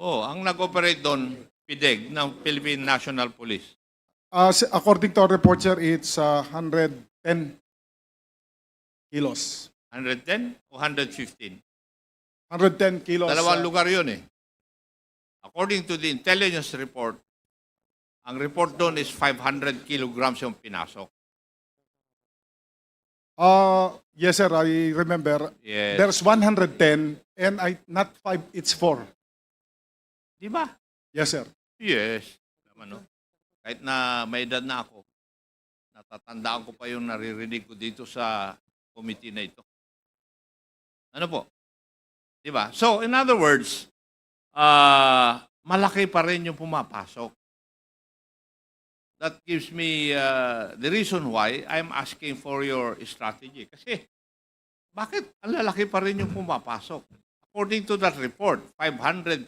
Oh, ang nag-operate doon, PIDEG, ng Philippine National Police. Uh, according to our report, sir, it's uh, 110 kilos. 110 o 115? 110 kilos. Dalawang uh, lugar yun eh. According to the intelligence report, ang report doon is 500 kilograms yung pinasok. uh, yes, sir, I remember. Yes. There's 110 and I not five, it's four. Di ba? Yes, sir. Yes. Naman, no? Kahit na may edad na ako, natatandaan ko pa yung naririnig ko dito sa committee na ito. Ano po? Di ba? So, in other words, ah malaki pa rin yung pumapasok. That gives me uh, the reason why I'm asking for your strategy. Kasi, bakit ang lalaki pa rin yung pumapasok? According to that report, 500